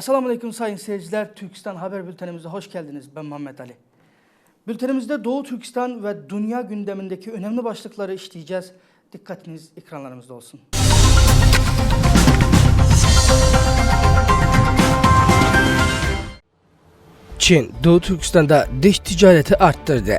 Esselamu Aleyküm sayın seyirciler. Türkistan Haber Bültenimize hoş geldiniz. Ben Muhammed Ali. Bültenimizde Doğu Türkistan ve dünya gündemindeki önemli başlıkları işleyeceğiz. Dikkatiniz ekranlarımızda olsun. Çin, Doğu Türkistan'da dış ticareti arttırdı.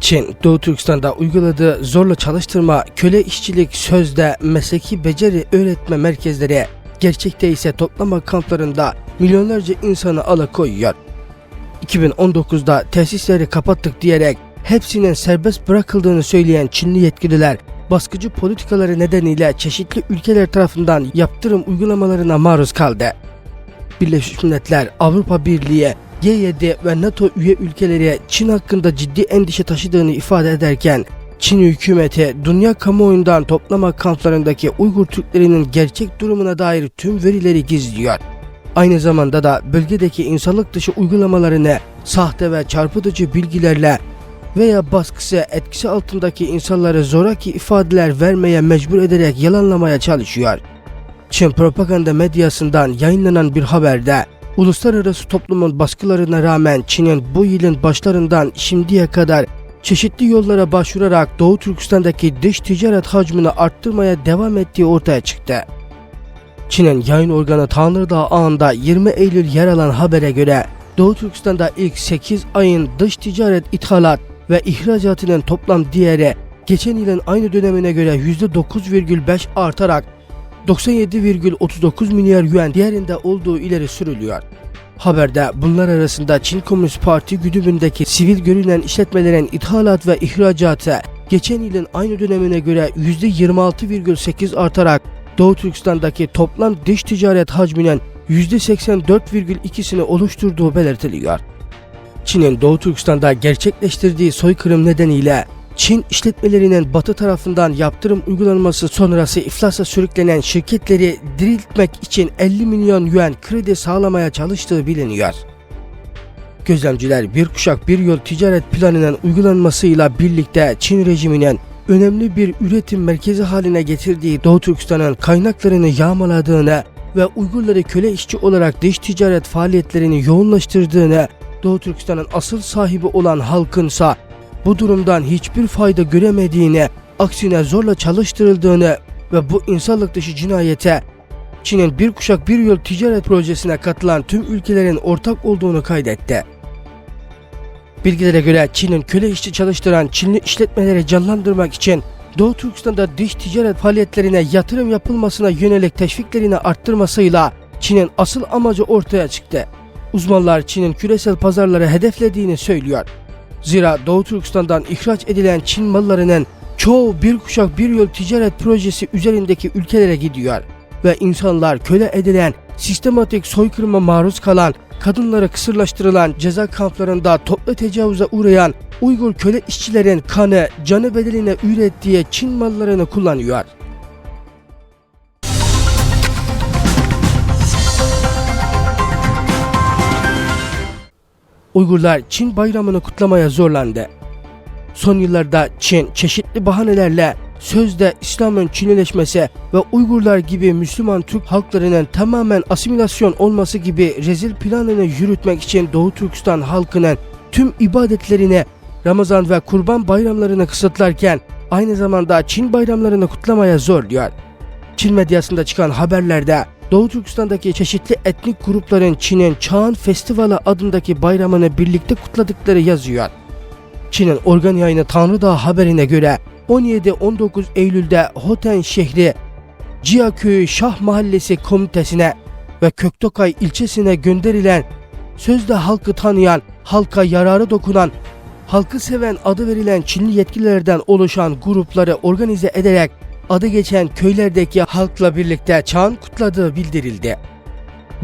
Çin, Doğu Türkistan'da uyguladığı zorla çalıştırma, köle işçilik, sözde mesleki beceri öğretme merkezleri, gerçekte ise toplama kamplarında milyonlarca insanı alıkoyuyor. 2019'da tesisleri kapattık diyerek hepsinin serbest bırakıldığını söyleyen Çinli yetkililer baskıcı politikaları nedeniyle çeşitli ülkeler tarafından yaptırım uygulamalarına maruz kaldı. Birleşmiş Milletler, Avrupa Birliği, G7 ve NATO üye ülkeleri Çin hakkında ciddi endişe taşıdığını ifade ederken Çin hükümeti dünya kamuoyundan toplama kamplarındaki Uygur Türklerinin gerçek durumuna dair tüm verileri gizliyor. Aynı zamanda da bölgedeki insanlık dışı uygulamalarını sahte ve çarpıtıcı bilgilerle veya baskısı etkisi altındaki insanları zoraki ifadeler vermeye mecbur ederek yalanlamaya çalışıyor. Çin propaganda medyasından yayınlanan bir haberde uluslararası toplumun baskılarına rağmen Çin'in bu yılın başlarından şimdiye kadar çeşitli yollara başvurarak Doğu Türkistan'daki dış ticaret hacmini arttırmaya devam ettiği ortaya çıktı. Çin'in yayın organı Tanrıdağ ağında 20 Eylül yer alan habere göre Doğu Türkistan'da ilk 8 ayın dış ticaret ithalat ve ihracatının toplam değeri geçen yılın aynı dönemine göre %9,5 artarak 97,39 milyar yuan değerinde olduğu ileri sürülüyor. Haberde bunlar arasında Çin Komünist Parti güdümündeki sivil görünen işletmelerin ithalat ve ihracatı geçen yılın aynı dönemine göre %26,8 artarak Doğu Türkistan'daki toplam dış ticaret hacminin %84,2'sini oluşturduğu belirtiliyor. Çin'in Doğu Türkistan'da gerçekleştirdiği soykırım nedeniyle Çin işletmelerinin batı tarafından yaptırım uygulanması sonrası iflasa sürüklenen şirketleri diriltmek için 50 milyon yuan kredi sağlamaya çalıştığı biliniyor. Gözlemciler bir kuşak bir yol ticaret planının uygulanmasıyla birlikte Çin rejiminin önemli bir üretim merkezi haline getirdiği Doğu Türkistan'ın kaynaklarını yağmaladığını ve Uygurları köle işçi olarak dış ticaret faaliyetlerini yoğunlaştırdığını, Doğu Türkistan'ın asıl sahibi olan halkınsa bu durumdan hiçbir fayda göremediğini, aksine zorla çalıştırıldığını ve bu insanlık dışı cinayete Çin'in bir kuşak bir yol ticaret projesine katılan tüm ülkelerin ortak olduğunu kaydetti. Bilgilere göre Çin'in köle işçi çalıştıran Çinli işletmeleri canlandırmak için Doğu Türkistan'da dış ticaret faaliyetlerine yatırım yapılmasına yönelik teşviklerini arttırmasıyla Çin'in asıl amacı ortaya çıktı. Uzmanlar Çin'in küresel pazarları hedeflediğini söylüyor. Zira Doğu Türkistan'dan ihraç edilen Çin mallarının çoğu bir kuşak bir yol ticaret projesi üzerindeki ülkelere gidiyor ve insanlar köle edilen, sistematik soykırıma maruz kalan, kadınlara kısırlaştırılan ceza kamplarında toplu tecavüze uğrayan Uygur köle işçilerin kanı, canı bedeline ürettiği Çin mallarını kullanıyor. Uygurlar Çin bayramını kutlamaya zorlandı. Son yıllarda Çin çeşitli bahanelerle sözde İslam'ın Çinileşmesi ve Uygurlar gibi Müslüman Türk halklarının tamamen asimilasyon olması gibi rezil planını yürütmek için Doğu Türkistan halkının tüm ibadetlerini Ramazan ve Kurban bayramlarını kısıtlarken aynı zamanda Çin bayramlarını kutlamaya zorluyor. Çin medyasında çıkan haberlerde Doğu Türkistan'daki çeşitli etnik grupların Çin'in Çağan Festivali adındaki bayramını birlikte kutladıkları yazıyor. Çin'in organ yayını Tanrıdağ haberine göre 17-19 Eylül'de Hoten şehri Ciaköy'ü Şah Mahallesi komitesine ve Köktokay ilçesine gönderilen sözde halkı tanıyan, halka yararı dokunan, halkı seven adı verilen Çinli yetkililerden oluşan grupları organize ederek adı geçen köylerdeki halkla birlikte çağın kutladığı bildirildi.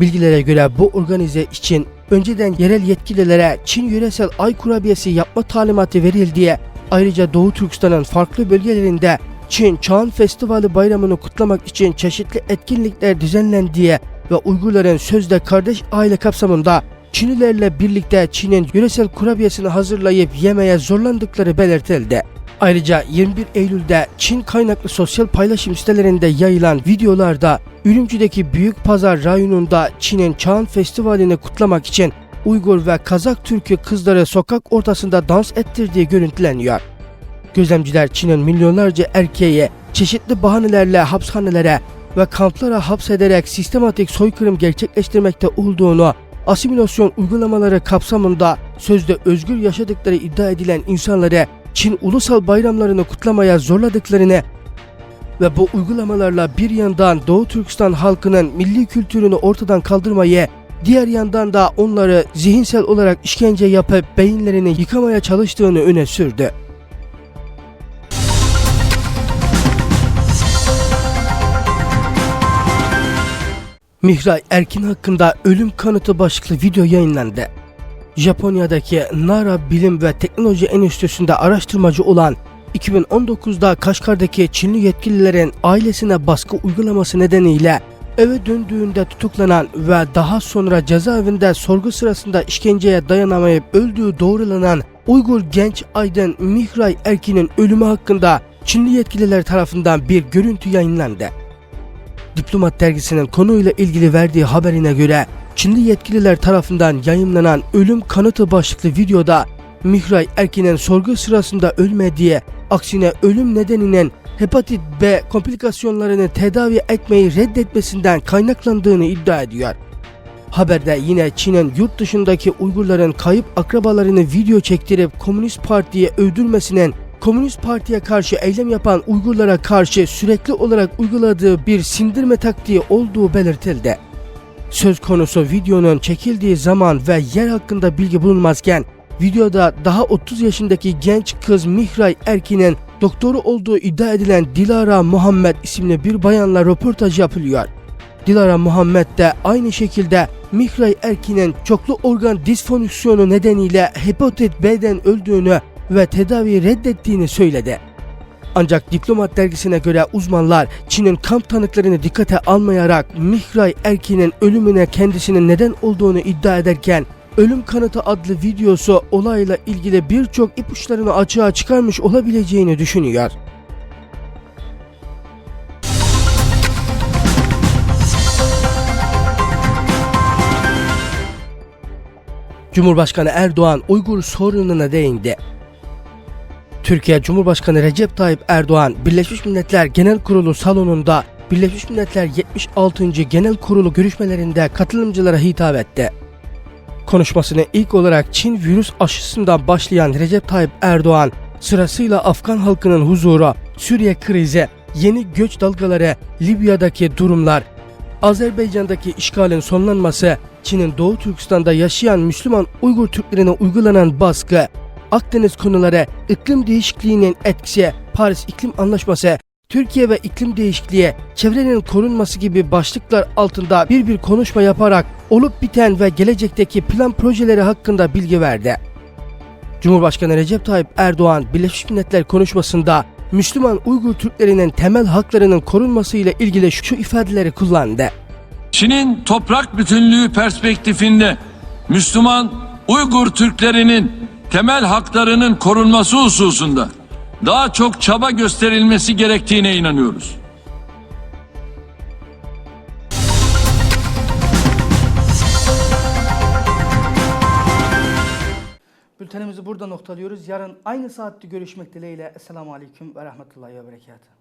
Bilgilere göre bu organize için önceden yerel yetkililere Çin yöresel ay kurabiyesi yapma talimatı verildiği ayrıca Doğu Türkistan'ın farklı bölgelerinde Çin Çağın Festivali bayramını kutlamak için çeşitli etkinlikler düzenlendiği ve Uygurların sözde kardeş aile kapsamında Çinlilerle birlikte Çin'in yöresel kurabiyesini hazırlayıp yemeye zorlandıkları belirtildi. Ayrıca 21 Eylül'de Çin kaynaklı sosyal paylaşım sitelerinde yayılan videolarda Ürümcü'deki Büyük Pazar rayonunda Çin'in Çağan Festivali'ni kutlamak için Uygur ve Kazak Türk'ü kızları sokak ortasında dans ettirdiği görüntüleniyor. Gözlemciler Çin'in milyonlarca erkeği çeşitli bahanelerle hapishanelere ve kamplara hapsederek sistematik soykırım gerçekleştirmekte olduğunu, asimilasyon uygulamaları kapsamında sözde özgür yaşadıkları iddia edilen insanları Çin ulusal bayramlarını kutlamaya zorladıklarını ve bu uygulamalarla bir yandan Doğu Türkistan halkının milli kültürünü ortadan kaldırmayı, diğer yandan da onları zihinsel olarak işkence yapıp beyinlerini yıkamaya çalıştığını öne sürdü. Mihray Erkin hakkında ölüm kanıtı başlıklı video yayınlandı. Japonya'daki Nara Bilim ve Teknoloji Enstitüsü'nde araştırmacı olan 2019'da Kaşgar'daki Çinli yetkililerin ailesine baskı uygulaması nedeniyle eve döndüğünde tutuklanan ve daha sonra cezaevinde sorgu sırasında işkenceye dayanamayıp öldüğü doğrulanan Uygur genç aydın Mihray Erkin'in ölümü hakkında Çinli yetkililer tarafından bir görüntü yayınlandı. Diplomat dergisinin konuyla ilgili verdiği haberine göre Çinli yetkililer tarafından yayınlanan ölüm kanıtı başlıklı videoda Mihray Erkin'in sorgu sırasında ölmediği, aksine ölüm nedeninin hepatit B komplikasyonlarını tedavi etmeyi reddetmesinden kaynaklandığını iddia ediyor. Haberde yine Çin'in yurt dışındaki Uygurların kayıp akrabalarını video çektirip Komünist Parti'ye öldürmesinin Komünist Parti'ye karşı eylem yapan Uygurlara karşı sürekli olarak uyguladığı bir sindirme taktiği olduğu belirtildi. Söz konusu videonun çekildiği zaman ve yer hakkında bilgi bulunmazken videoda daha 30 yaşındaki genç kız Mihray Erkin'in doktoru olduğu iddia edilen Dilara Muhammed isimli bir bayanla röportaj yapılıyor. Dilara Muhammed de aynı şekilde Mihray Erkin'in çoklu organ disfonksiyonu nedeniyle hepatit B'den öldüğünü ve tedaviyi reddettiğini söyledi. Ancak Diplomat dergisine göre uzmanlar Çin'in kamp tanıklarını dikkate almayarak Mihray Erkin'in ölümüne kendisinin neden olduğunu iddia ederken Ölüm Kanıtı adlı videosu olayla ilgili birçok ipuçlarını açığa çıkarmış olabileceğini düşünüyor. Cumhurbaşkanı Erdoğan Uygur sorununa değindi. Türkiye Cumhurbaşkanı Recep Tayyip Erdoğan Birleşmiş Milletler Genel Kurulu salonunda Birleşmiş Milletler 76. Genel Kurulu görüşmelerinde katılımcılara hitap etti. Konuşmasını ilk olarak Çin virüs aşısından başlayan Recep Tayyip Erdoğan sırasıyla Afgan halkının huzuru, Suriye krizi, yeni göç dalgaları, Libya'daki durumlar, Azerbaycan'daki işgalin sonlanması, Çin'in Doğu Türkistan'da yaşayan Müslüman Uygur Türklerine uygulanan baskı, Akdeniz konuları, iklim değişikliğinin etkisi, Paris İklim Anlaşması, Türkiye ve iklim değişikliği, çevrenin korunması gibi başlıklar altında bir bir konuşma yaparak olup biten ve gelecekteki plan projeleri hakkında bilgi verdi. Cumhurbaşkanı Recep Tayyip Erdoğan Birleşmiş Milletler konuşmasında Müslüman Uygur Türklerinin temel haklarının korunması ile ilgili şu ifadeleri kullandı. Çin'in toprak bütünlüğü perspektifinde Müslüman Uygur Türklerinin temel haklarının korunması hususunda daha çok çaba gösterilmesi gerektiğine inanıyoruz. Bültenimizi burada noktalıyoruz. Yarın aynı saatte görüşmek dileğiyle. Esselamu Aleyküm ve Rahmetullahi ve Berekatuhu.